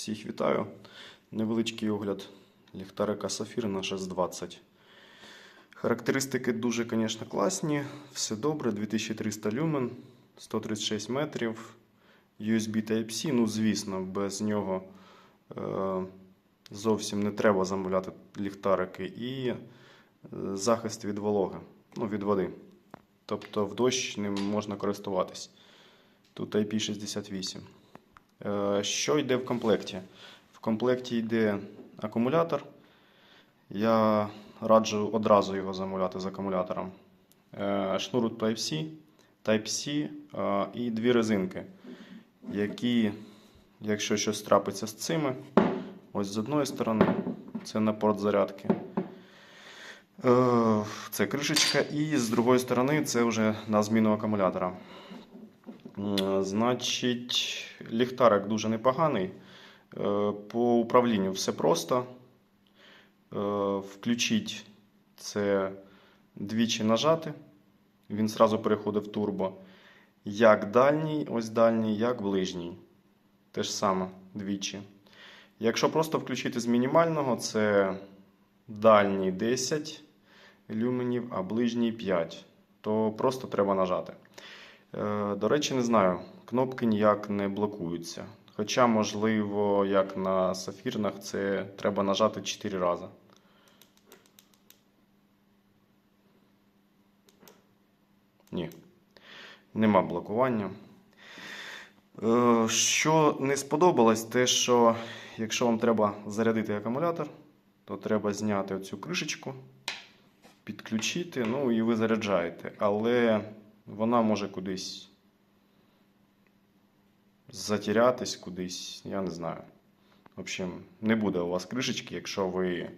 Всіх вітаю. Невеличкий огляд ліхтарика Сафір на 620. Характеристики дуже, звісно, класні. Все добре. 2300 люмен, 136 метрів. USB Type-C. Ну, звісно, без нього е, зовсім не треба замовляти ліхтарики. І е, захист від вологи, ну, від води. Тобто в дощ ним можна користуватись. Тут IP68. Е, Що йде в комплекті? В комплекті йде акумулятор. Я раджу одразу його замовляти з акумулятором. Е, Шнур Type-C, Type-C е, і дві резинки, які, якщо щось трапиться з цими, ось з одної сторони, це на порт зарядки. Це кришечка, і з другої сторони це вже на зміну акумулятора. Значить, ліхтарик дуже непоганий. Е, По управлінню все просто. Е, Включіть це двічі нажати. Він зразу переходить в турбо. Як дальній, ось дальній, як ближній. Те ж саме двічі. Якщо просто включити з мінімального, це дальній 10 люменів, а ближній 5, то просто треба нажати. Е, До речі, не знаю, кнопки ніяк не блокуються. Хоча, можливо, як на сафірнах, це треба нажати 4 рази. Ні, нема блокування. Е, Що не сподобалось, те, що якщо вам треба зарядити акумулятор, то треба зняти оцю кришечку, підключити, ну і ви заряджаєте. Але вона може кудись затірятись кудись, я не знаю. В общем, не буде у вас кришечки, якщо ви,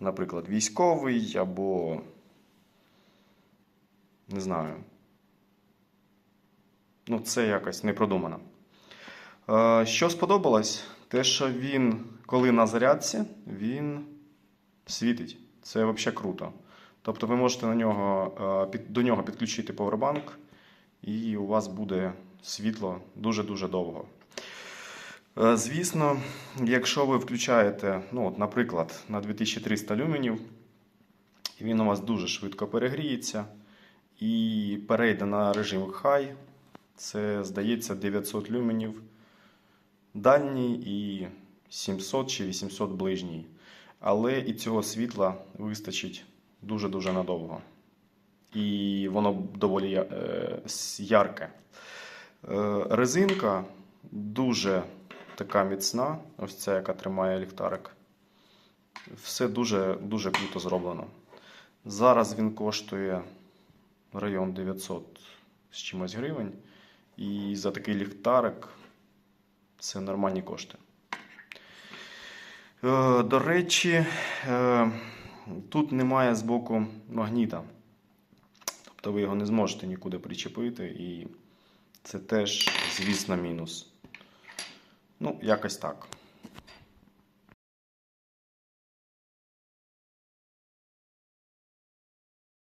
наприклад, військовий або не знаю. Ну, це якось не продумано. Е, Що сподобалось? Те, що він, коли на зарядці, він світить. Це взагалі круто. Тобто ви можете на нього, е, до нього підключити повербанк, і у вас буде світло дуже-дуже довго. Е, Звісно, якщо ви включаєте, ну, от, наприклад, на 2300 люменів, він у вас дуже швидко перегріється і перейде на режим High, це, здається, 900 люменів дальній і 700 чи 800 ближній. Але і цього світла вистачить дуже-дуже надовго. І воно доволі е, ярке. Е, Резинка дуже така міцна, ось ця, яка тримає ліхтарик. Все дуже, дуже круто зроблено. Зараз він коштує район 900 з чимось гривень. І за такий ліхтарик це нормальні кошти. Е, До речі, тут немає з боку магніта. Тобто ви його не зможете нікуди причепити, і це теж, звісно, мінус. Ну, якось так.